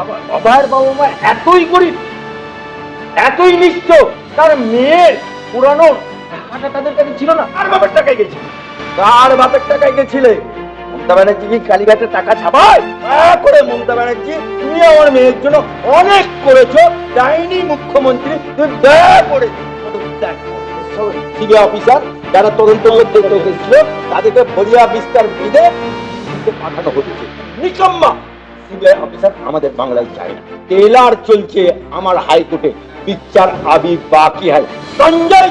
অভয়ের বাবা মা এতই গরিব, এতই নিশ্চ তার মেয়ের পুরানো টাকাটা তাদের কাছে ছিল না। আর বাপের টাকায় কার বাপের টাকায় গেছিলে। মমতা ব্যানার্জি কি কালীঘাটের টাকা করে মমতা ব্যানার্জি, তুমি আমার মেয়ের জন্য অনেক করেছ, ডাইনি মুখ্যমন্ত্রী, তুমি দয়া করে সিবিআই অফিসার যারা তদন্ত করতে তাদেরকে বলিয়া বিস্তার বিধে পাঠানো হচ্ছে। নিকম্মা অফিসার আমাদের বাংলায় চাই না। টেলার চলছে আমার হাইকোর্টে। আবি বাকি হয়। সঞ্জয়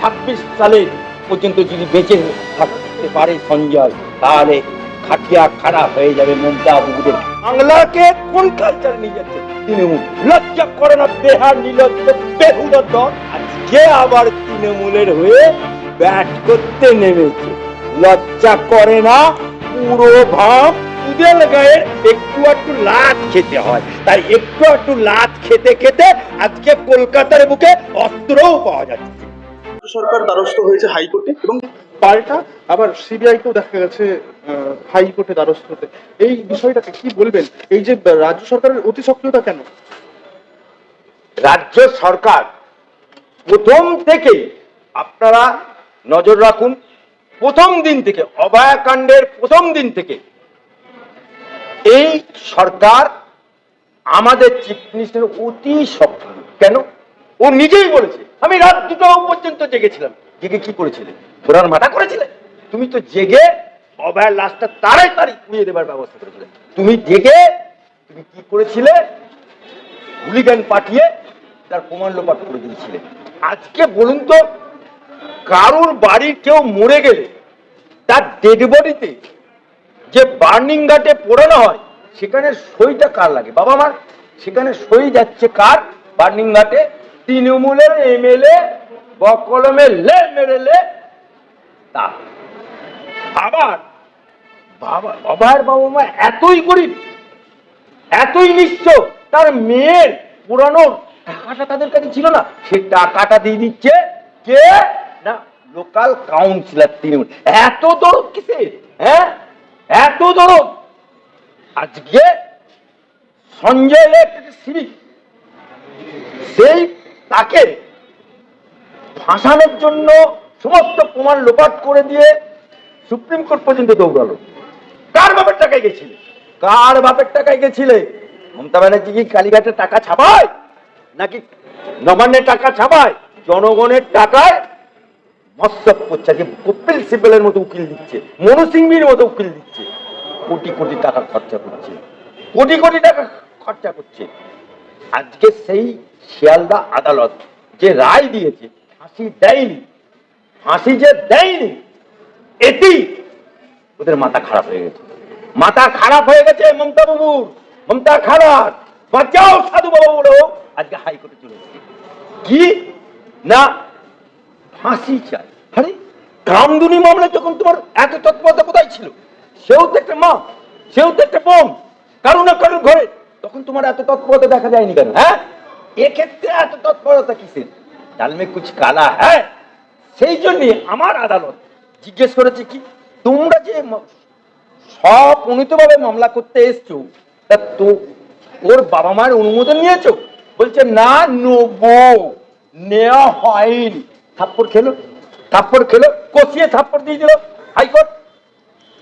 ছাব্বিশ সালে পর্যন্ত যদি বেঁচে থাকতে পারে সঞ্জয়, তাহলে খাটিয়া হয়ে যাবে মমতা বাংলাকে কোন কালচার নিয়ে যাচ্ছে? তৃণমূল। লজ্জা করে না, বেহার, নিলজ্জ বেহুদর দল। আজকে আবার তৃণমূলের হয়ে ব্যাট করতে নেমেছে। লজ্জা করে না, পুরো ভাব উদেল গায়ের একটু একটু লাত খেতে হয়। তাই একটু একটু লাত খেতে খেতে আজকে কলকাতার বুকে অস্ত্রও পাওয়া যাচ্ছে। সরকার দ্বারস্থ হয়েছে হাইকোর্টে এবং পাল্টা আবার সিবিআই কেও দেখা গেছে হাইকোর্টে দ্বারস্থ হতে এই বিষয়টাকে কি বলবেন? এই যে রাজ্য সরকারের অতি সক্রিয়তা কেন? রাজ্য সরকার প্রথম থেকেই আপনারা নজর রাখুন প্রথম দিন থেকে অভয়াকাণ্ডের প্রথম দিন থেকে এই সরকার আমাদের চিফ মিনিস্টার অতি সক্রিয় কেন? ও নিজেই বলেছে, আমি রাত দুটো পর্যন্ত জেগেছিলাম। জেগে কি করেছিলে? ঘোড়ার মাথা করেছিলে? তুমি তো জেগে অভয়ার লাশটা তাড়াতাড়ি পুড়িয়ে দেবার ব্যবস্থা করেছিলে। তুমি জেগে, তুমি কি করেছিলে? হুলিগান পাঠিয়ে তার প্রমাণ লোপাট করে দিয়েছিলে। আজকে বলুন তো, কারুর বাড়ির কেউ মরে গেলে তার ডেড বডিতে যে বার্নিং ঘাটে পোড়ানো হয়, সেখানে সইটা কার লাগে? বাবা আমার সেখানে সই যাচ্ছে কার? বার্নিং ঘাটে তৃণমূলের এমএলএ, বকলমে লে মেরে লে তা আবার বাবা বাবার বাবা মা, এতই গরিব, এতই নিশ্চ তার মেয়ের পুরানো টাকাটা তাদের কাছে ছিল না। সে টাকাটা দিয়ে দিচ্ছে কে? না, লোকাল কাউন্সিলর তৃণমূল। এত দরদ কিসে হ্যাঁ? এত দরদ। আজকে সঞ্জয় সেই তাকে ফাঁসানোর জন্য সমস্ত প্রমাণ লোপাট করে দিয়ে সুপ্রিম কোর্ট পর্যন্ত দৌড়ালো। কার বাপের টাকায় গেছিলে? কার বাপের টাকায় গেছিলে? মমতা ব্যানার্জি কি কালীঘাটের টাকা ছাপায়? নাকি নবান্নের টাকা ছাপায়? জনগণের টাকায় মস্তক করছে যে কপিল সিব্বলের মতো উকিল দিচ্ছে মনু সিংবির মতো উকিল দিচ্ছে, কোটি কোটি টাকা খরচা করছে, কোটি কোটি টাকা খরচা করছে। আজকে সেই শিয়ালদা আদালত যে রায় দিয়েছে, ফাঁসি দেয়নি, ফাঁসি যে দেয়নি এতেই ওদের মাথা খারাপ হয়ে গেছে। মাথা খারাপ হয়ে গেছে মমতা বাবুর মমতা খারাপ। বাঁচাও সাধু বাবু আজকে হাইকোর্টে চলে এসেছে। কি? না ফাঁসি চাই। আরে কামদুনি মামলায় যখন তোমার এত তৎপরতা কোথায় ছিল? সেও তো একটা মা, সেও তো একটা বোন। কারও না কারোর ঘরে। তখন তোমার এত তৎপরতা দেখা যায়নি কেন হ্যাঁ? এক্ষেত্রে এত তৎপরতা কিসের? ডালমে কুচ কালা হ্যাঁ? সেই জন্য আমার আদালত জিজ্ঞেস করেছে কি, তোমরা যে স্বপ্রণীতভাবে মামলা করতে এসছো, তা তো ওর বাবা মায়ের অনুমোদন নিয়েছো? বলছে, না নেব, নেওয়া হয়নি। থাপ্পড় খেলো থাপ্পড় খেলো, কষিয়ে থাপ্পড় দিয়ে দিল হাইকোর্ট।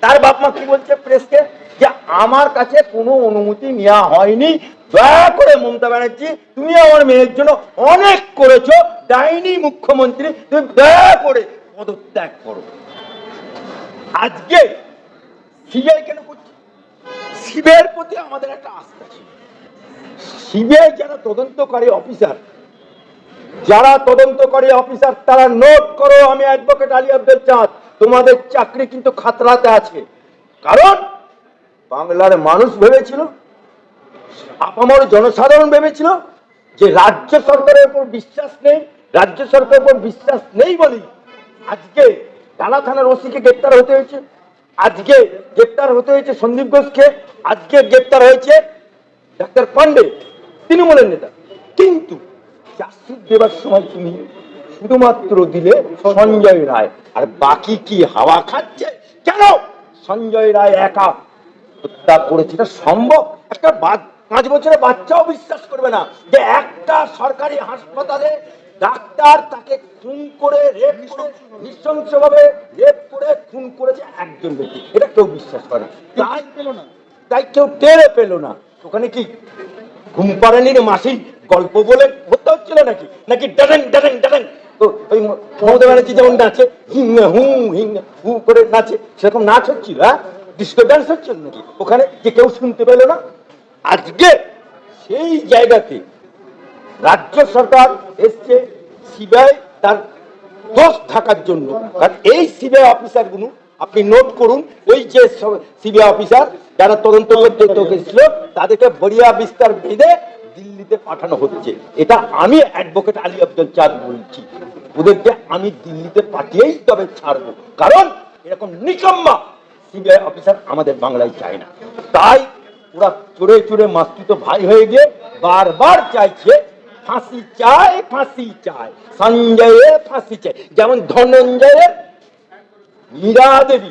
তার বাপ মা কি বলছে প্রেসকে? যে আমার কাছে কোনো অনুমতি নেওয়া হয়নি। দয়া করে মমতা ব্যানার্জি, তুমি আমার মেয়ের জন্য অনেক করেছ, ডাইনি মুখ্যমন্ত্রী, তুমি দয়া করে পদত্যাগ করো। আজকে সিবিআই কেন করছে? সিবিআইয়ের প্রতি আমাদের একটা আস্থা ছিল। সিবিআই যারা তদন্তকারী অফিসার যারা তদন্তকারী অফিসার, তারা নোট করো, আমি অ্যাডভোকেট আলী আব্দুল চাঁদ। তোমাদের চাকরি কিন্তু খাতরাতে আছে। কারণ, বাংলার মানুষ ভেবেছিল, আপামর জনসাধারণ ভেবেছিল যে রাজ্য সরকারের উপর বিশ্বাস নেই, রাজ্য সরকারের উপর বিশ্বাস নেই বলি আজকে টানা থানার ওসিকে গ্রেপ্তার হতে হয়েছে। আজকে গ্রেপ্তার হতে হয়েছে সন্দীপ ঘোষকে। আজকে গ্রেপ্তার হয়েছে ডাক্তার পান্ডে তৃণমূলের নেতা। কিন্তু চার্জশিট দেবার সময় তুমি শুধুমাত্র দিলে সঞ্জয় রায়। আর বাকি কি হাওয়া খাচ্ছে? কেন? সঞ্জয় রায় একা হত্যা করেছে। এটা সম্ভব? একটা পাঁচ বছরের বাচ্চাও বিশ্বাস করবে না যে একটা সরকারি হাসপাতালে ডাক্তার তাকে খুন করে রেপ করে নৃশংসভাবে রেপ করে খুন করেছে একজন ব্যক্তি। এটা কেউ বিশ্বাস করে না। তাই পেল না। তাই কেউ টেরে পেল না। ওখানে কি ঘুম পাড়ানির মাসি গল্প বলে হত্যা হচ্ছিল নাকি? নাকি ডাডেন ডাডেন ডাডেন ওই মমতা ব্যানার্জি যেমন নাচে হিং হু করে নাচে, সেরকম নাচ হচ্ছিল হ্যাঁ? হচ্ছিল নাকি? ওখানে যে কেউ শুনতে পেল না। আজকে সেই জায়গাতে রাজ্য সরকার এসছে, সিবিআই তার দোষ থাকার জন্য। কারণ এই সিবিআই অফিসারগুলো আপনি নোট করুন, ওই যে সিবিআই অফিসার যারা তদন্ত করতে তাদেরকে বড়িয়া বিস্তার বেঁধে দিল্লিতে পাঠানো হচ্ছে। এটা আমি অ্যাডভোকেট আলী আব্দুল চাঁদ বলছি। ওদেরকে আমি দিল্লিতে পাঠিয়েই তবে ছাড়বো। কারণ এরকম নিকম্মা সিবিআই অফিসার আমাদের বাংলায় চায় না। তাই ওরা চড়ে চড়ে মাস্তুত ভাই হয়ে গিয়ে বারবার চাইছে, ফাঁসি চায় ফাঁসি চায়। সঞ্জয়ের ফাঁসি চায়। যেমন ধনঞ্জয়ের মীরা দেবী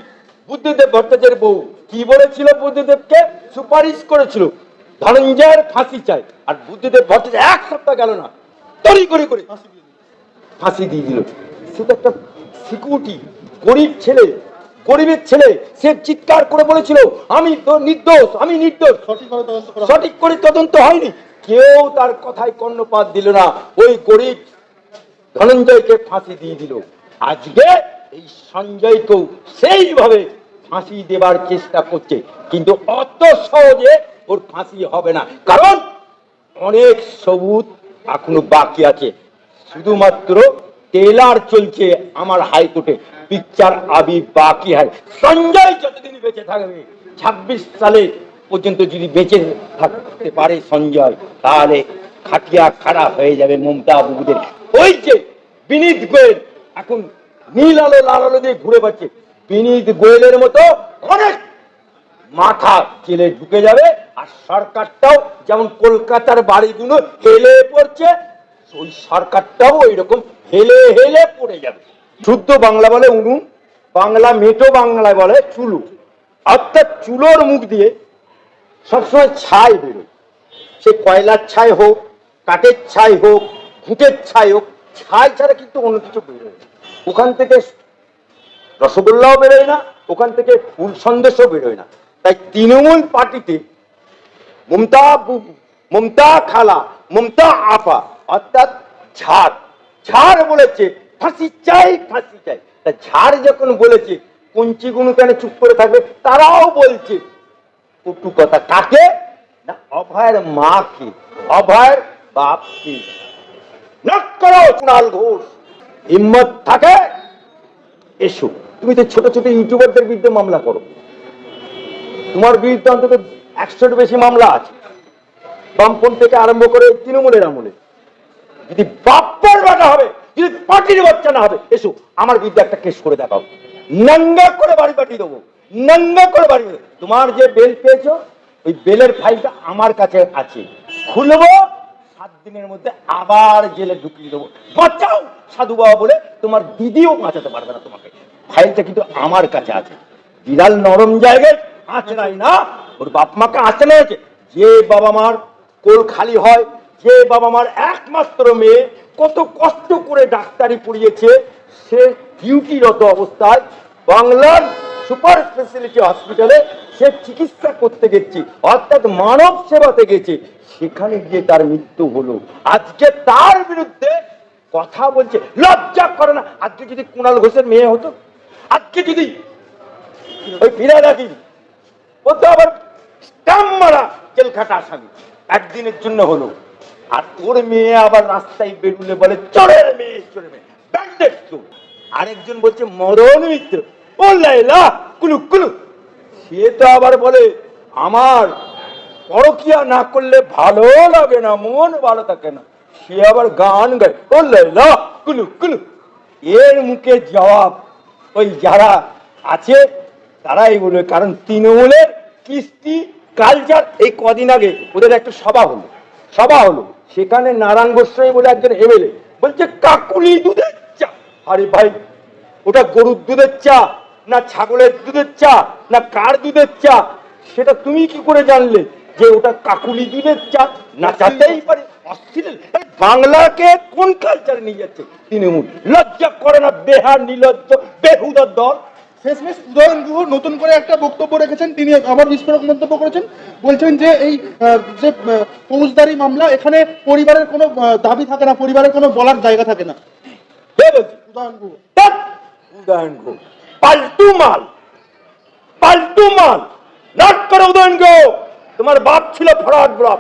বুদ্ধদেব ভট্টাচার্যের বউ। কি বলেছিল বুদ্ধদেবকে? সুপারিশ করেছিল। ধনঞ্জয়ের ফাঁসি চাই। আর বুদ্ধদেব ভট্টাচার্য এক সপ্তাহ গেল না। তরি করে করে ফাঁসি দিয়ে দিল। সে তো একটা সিকিউরিটি গরিব ছেলে গরিবের ছেলে সে চিৎকার করে বলেছিল আমি তো নির্দোষ আমি নির্দোষ। সঠিক করে তদন্ত হয়নি। কেউ তার কথায় কর্ণপাত দিল না। ওই গরিব ধনঞ্জয়কে ফাঁসি দিয়ে দিল। আজকে এই সঞ্জয়কেও সেইভাবে ফাঁসি দেবার চেষ্টা করছে। কিন্তু অত সহজে ওর ফাঁসি হবে না। কারণ অনেক সবুজ এখনও বাকি আছে। শুধুমাত্র টেলার চলছে আমার হাইকোর্টে। পিকচার আবি বাকি হয়। সঞ্জয় যতদিন বেঁচে থাকবে, ছাব্বিশ সালে পর্যন্ত যদি বেঁচে থাকতে পারে সঞ্জয়, তাহলে খাটিয়া খাড়া হয়ে যাবে মমতা বাবুদের। ওই যে বিনীত গোয়েল, এখন নীল আলো, লাল আলো দিয়ে ঘুরে পাচ্ছে বিনীত গোয়েলের মতো অনেক মাথা জেলে ঢুকে যাবে আর সরকারটাও যেমন কলকাতার বাড়িগুলো হেলে পড়ছে, ওই সরকারটাও ওই রকম হেলে হেলে পড়ে যাবে। শুদ্ধ বাংলা বলে উনুন বাংলা মেটো বাংলা বলে চুলু। অর্থাৎ চুলোর মুখ দিয়ে সবসময় ছাই বেরোয়। সে কয়লার ছাই হোক, কাঠের ছাই হোক ঘুঁটের ছাই হোক, ছাই ছাড়া কিন্তু অন্য কিছু বেরোয়। ওখান থেকে রসগোল্লাও বেরোয় না, ওখান থেকে ফুল সন্দেশও বেরোয় না। তাই তৃণমূল পার্টিতে মমতা মমতা খালা, মমতা আপা অর্থাৎ ঝাড় ঝাড় বলেছে, ফাঁসি চাই ফাঁসি চাই। তা ঝাড় যখন বলেছে কঞ্চিগুলো কেন চুপ করে থাকবে? তারাও বলছে, কটু কথা কাকে? না, অভয়ের মাকে, অভয়ের বাপকে। নক করো কুণাল ঘোষ। হিম্মত থাকে? এসো। তুমি তো ছোট ছোট ইউটিউবারদের বিরুদ্ধে মামলা করো। তোমার বিরুদ্ধে অন্তত একশোর বেশি মামলা আছে। বামপন্থ থেকে আরম্ভ করে তৃণমূলের আমলে। যদি বাপ্পার বাটা হবে, যদি পার্টির বাচ্চা না হবে, এসো, আমার বিরুদ্ধে একটা কেস করে দেখাও। নাঙ্গা করে বাড়ি পাঠিয়ে দেবো। নাঙ্গা করে বাড়ি। তোমার যে বেল পেয়েছ, ওই বেলের ফাইলটা আমার কাছে আছে। খুলবো, সাত দিনের মধ্যে আবার জেলে ঢুকিয়ে দেবো। বাঁচাও, সাধু বাবা বলে তোমার দিদিও বাঁচাতে পারবে না তোমাকে। ফাইলটা কিন্তু আমার কাছে আছে। বিড়াল নরম জায়গায় আঁচড়াই না ওর বাপ মাকে আঁচড়া আছে যে বাবা মার কোল খালি হয়, যে বাবা মার একমাত্র মেয়ে কত কষ্ট করে ডাক্তারি পড়িয়েছে, সে ডিউটিরত অবস্থায় বাংলার সুপার স্পেশালিটি হসপিটালে সে চিকিৎসা করতে গেছে, অর্থাৎ মানব সেবাতে গেছে। সেখানে গিয়ে তার মৃত্যু হলো। আজকে তার বিরুদ্ধে কথা বলছে। লজ্জা করে না। আজকে যদি কুণাল ঘোষের মেয়ে হতো, আজকে যদি ওই ফিরে রাখি ও তো আবার স্টাম্প মারা জেল খাটা আসামি একদিনের জন্য হলো। আর ওর মেয়ে আবার রাস্তায় বেরুলে বলে, চোরের মেয়ে চোরের মেয়ে ব্যান্ডেড চোর। আরেকজন বলছে, মরণ মিত্র। ও লাইলা কুলু কুলু সে তো আবার বলে, আমার পরকিয়া না করলে ভালো লাগে না, মন ভালো থাকে না। সে আবার গান গায়, ও লাইলা কুলু কুলু এর মুখে জবাব ওই যারা আছে, তারাই বলবে কারণ তৃণমূলের কৃষ্টি কালচার এই কদিন আগে ওদের একটা সভা হলো। সভা হলো। সেখানে নারায়ণ গোস্বামী বলে একজন এমএলএ বলছে, কাকুলি দুধের চা। আরে ভাই, ওটা গরুর দুধের চা, না ছাগলের দুধের চা, না কার দুধের চা? সেটা তুমি কি করে জানলে যে ওটা কাকুলি দুধের চা? নাচাতেই পারে, অস্থির। বাংলাকে কোন কালচারে নিয়ে যাচ্ছে তৃণমূল? লজ্জা করে না, বেহার, নিলজ্জ বেহুদার দল। শেষমেশ উদয়ন গুহ নতুন করে একটা বক্তব্য রেখেছেন। তিনি আবার বিস্ফোরক মন্তব্য করেছেন। বলছেন যে এই যে ফৌজদারি মামলা এখানে পরিবারের কোনো দাবি থাকে না পরিবারের কোনো বলার জায়গা থাকে না? উদয়ন গুহ। উদয়ন ঘোষ পাল্টু মাল! পাল্টু মাল! নাট করে উদয়ন গো তোমার বাপ ছিল ফরাদ ব্লক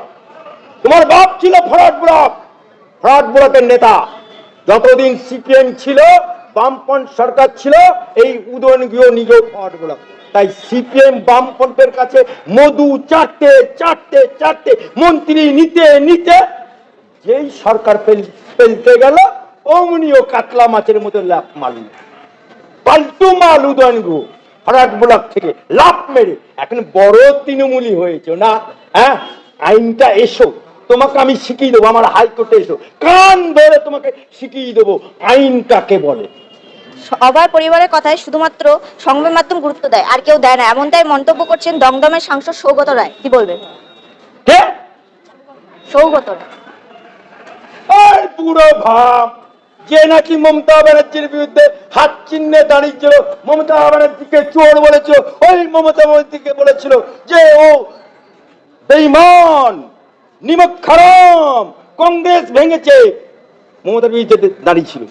তোমার বাপ ছিল ফরাদ ব্লক ফরাদ ব্লকের নেতা। যতদিন সিপিএম ছিল বামপন সরকার ছিল, এই উদয়ন গৃহ নিজেও ফরাদ ব্লক তাই সিপিএম বামপন্থের কাছে মধু চারটে চারটে চারটে মন্ত্রী নিতে নিতে যেই সরকার ফেল- ফেলতে গেল, অমনিও কাতলা মাছের মতো লাভ মারল। পাল্টু মাল উদয়ন গুহ ফরাট ব্লক থেকে লাভ মেরে। এখন বড় তৃণমূলী হয়েছে, না? হ্যাঁ? আইনটা এসো। তোমাকে আমি শিখিয়ে দেবো, আমার হাইকোর্টে এসো। কান ধরে তোমাকে শিখিয়ে দেবো আইন কাকে বলে। অভয় পরিবারের কথায় শুধুমাত্র সংবাদ মাধ্যম গুরুত্ব দেয় আর কেউ দেয় না। এমনটাই মন্তব্য করছেন দমদমের সাংসদ সৌগত রায়। কি বলবেন? সৌগত ভাব যে নাকি মমতা ব্যানার্জির বিরুদ্ধে হাত চিহ্নে দাঁড়িয়েছিল মমতা ব্যানার্জিকে চোর বলেছিল ওই মমতা ব্যানার্জিকে বলেছিল যে ও বেইমান নিমক খারাম কংগ্রেস ভেঙেছে। মমতা বিরুদ্ধে দাঁড়িয়েছিল।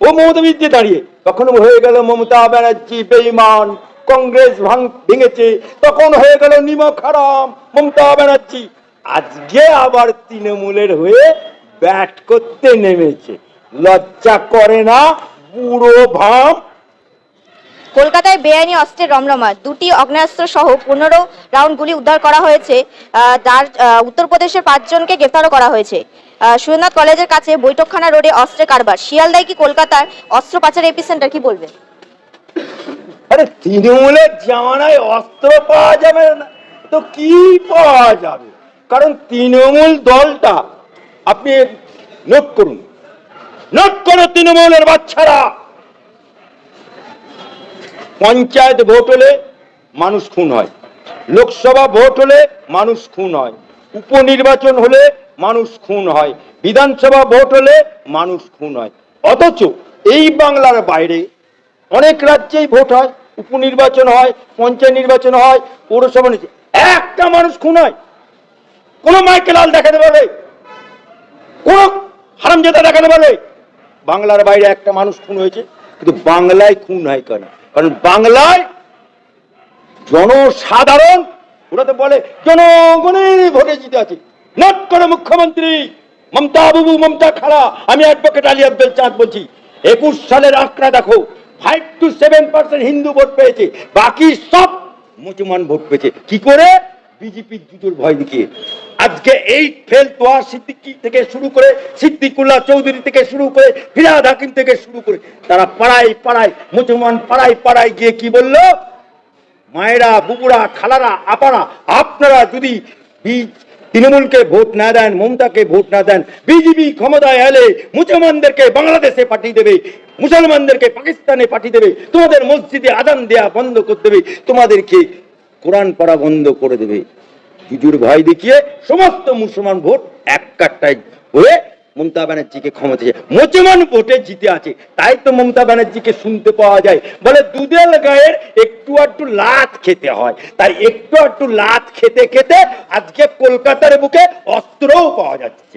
ও মমতা বিরুদ্ধে দাঁড়িয়ে। তখন হয়ে গেল মমতা ব্যানার্জি বেইমান, কংগ্রেস ভাঙ ভেঙেছে। তখন হয়ে গেল নিমক হারাম, মমতা ব্যানার্জি। আজকে আবার তৃণমূলের হয়ে ব্যাট করতে নেমেছে। লজ্জা করে না, বুড়ো ভাম। কলকাতায় বেআইনি অস্ত্রের রমরমা দুটি অগ্নেয়াস্ত্র সহ পনেরো রাউন্ড গুলি উদ্ধার করা হয়েছে। তার উত্তরপ্রদেশের পাঁচজনকে গ্রেফতারও করা হয়েছে। সুরেন্দ্রনাথ কলেজের কাছে বৈঠকখানা রোডে অস্ত্রের কারবার। শিয়ালদায় কি কলকাতার অস্ত্র পাচার এপিসেন্টার কি বলবেন আরে, তৃণমূলের জামানায় অস্ত্র পাওয়া যাবে না। তো কি পাওয়া যাবে? কারণ তৃণমূল দলটা, আপনি নোট করুন। নোট করো তৃণমূলের বাচ্চারা। পঞ্চায়েত ভোট হলে মানুষ খুন হয়। লোকসভা ভোট হলে মানুষ খুন হয়। উপনির্বাচন হলে মানুষ খুন হয়। বিধানসভা ভোট হলে মানুষ খুন হয়। অথচ এই বাংলার বাইরে অনেক রাজ্যেই ভোট হয়, উপনির্বাচন হয়, পঞ্চায়েত নির্বাচন হয়, পৌরসভা একটা মানুষ খুন হয়। কোন মাইকে লাল দেখাতে পারবে? কোন হারামজাদা দেখাতে পারবে? বাংলার বাইরে একটা মানুষ খুন হয়েছে, কিন্তু বাংলায় খুন হয় কেন? কারণ বাংলায় জনসাধারণ, ওরা তো বলে, জনগণের ভোটে জিতে আছে। নট করে মুখ্যমন্ত্রী, মমতা বাবু, মমতা খাড়া। আমি অ্যাডভোকেট আলী আব্দুল চাঁদ বলছি, একুশ সালের আঁকড়া দেখো five two seven percent Hindu vote পেয়েছে, বাকি সব মুসলমান ভোট পেয়েছে। কি করে? বিজেপির জুতোর ভয় দেখিয়ে। আজকে এই ফেল তোয়া সিদ্দিকি থেকে শুরু করে, সিদ্দিকুল্লাহ চৌধুরী থেকে শুরু করে, ফিরাদ হাকিম থেকে শুরু করে, তারা পাড়ায় পাড়ায়, মুসলমান পাড়ায় পাড়ায় গিয়ে কি বলল? মায়েরা, বুবুরা, খালারা, আপারা, আপনারা যদি তৃণমূলকে ভোট না দেন, মমতাকে ভোট না দেন, বিজেপি ক্ষমতায় এলে মুসলমানদেরকে বাংলাদেশে পাঠিয়ে দেবে, মুসলমানদেরকে পাকিস্তানে পাঠিয়ে দেবে, তোমাদের মসজিদে আদান দেয়া বন্ধ করে দেবে, তোমাদেরকে কোরআন পড়া বন্ধ করে দেবে। হিজুর ভয় দেখিয়ে সমস্ত মুসলমান ভোট এক কাট্টায় হয়ে মমতা ব্যানার্জিকে ক্ষমতা মুসলমান ভোটে জিতে আছে, তাই তো মমতা ব্যানার্জিকে শুনতে পাওয়া যায়। বলে দুদেল গায়ের একটু আটটু লাত খেতে হয়। তাই একটু আটটু লাত খেতে খেতে আজকে কলকাতার বুকে অস্ত্রও পাওয়া যাচ্ছে।